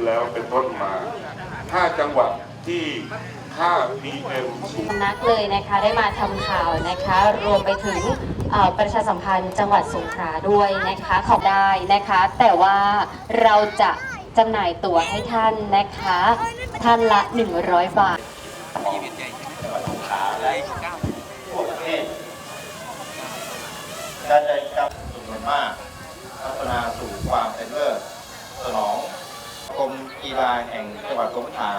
ที่แล้วเป็นต้นมาห้าจังหวัดที่ค่า PM สูงนักเลยนะคะได้มาทำข่าวนะคะ รวมไปถึงประชาสัมพันธ์จังหวัดสงขลาด้วยนะคะขอบได้นะคะ แต่ว่าเราจะจำหน่ายตั๋วให้ท่านนะคะ ท่านละ 100 บาทขาและทั่วประเทศการจัดกิจกรรมจำนวนมากพัฒนาสู่ความเป็นเลิศสนองกรมกีฬาแห่ง จังหวัดสงขลา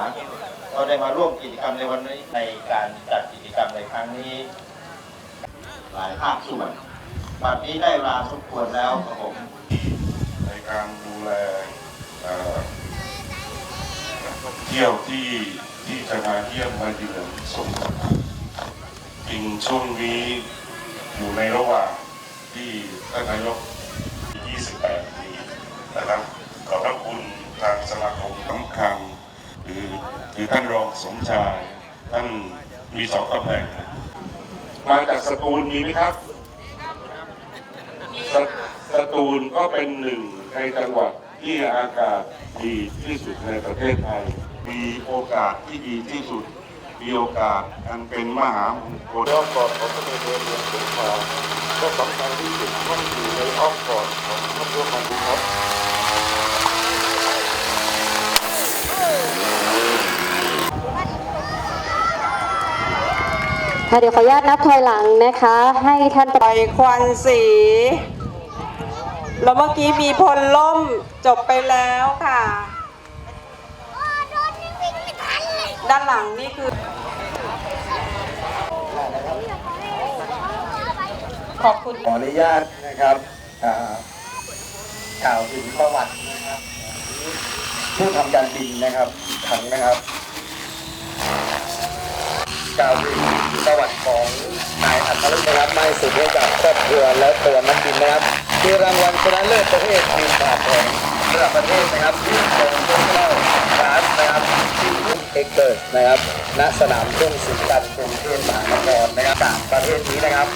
เราได้มาร่วมกิจกรรมในวันนี้ในการจัดกิจกรรมในครั้งนี้ หลายภาคส่วนบัดนี้ได้เวลาสมควรแล้วครับผมในการดูแลเที่ยวที่ที่จะมาเยี่ยมมาเยือนสงขลาจริงช่วงนี้อยู่ในระหว่างที่ท่านนายก 28 ปีนะครับขอบพระคุณทางสมาคมสำคัญ หรือหรือท่านรองสมชายท่านมีสองตำแหน่งมาจากสตูลมีไหมครับสสตูลก็เป็นหนึ่งในจังหวัดที่อากาศดีที่สุดในประเทศไทย มีโอกาสที่ดีที่สุด มีโอกาสอันเป็นมหามงคลอ้อมกอดของพระเดชเมืองสงขลาก็สำคัญที่สุดต้องอยู่ในอ้อมกอดของครอบครัวของคุณครับ ค่ะ เดี๋ยวขออนุญาตนับถอยหลังนะคะ ให้ท่านปล่อยควันสี แล้วเมื่อกี้มีพลล่มจบไปแล้วค่ะ ด้านหลังนี่คือ ขอบคุณขออนุญาตนะครับอ่ากล่าวถึงประวัตินะครับผู้ทำการบินนะครับอีกครั้งนะครับกล่าวถึงประวัติของนาย อัครฤทธิ์นะครับไม่สุดให้กับครอบครัวและตัวนักบินนะครับคือรางวัลชนะเลิศประเภทบินผ่าทแดงระดับประเทศนะครับที่ตรงต้นเล่าคลาสนะครับที่เอ็กเกิร์นะครับณสนามทุ่งศรีกันกรุงเทพมหานครนะครับจากประเทศนี้นะครับ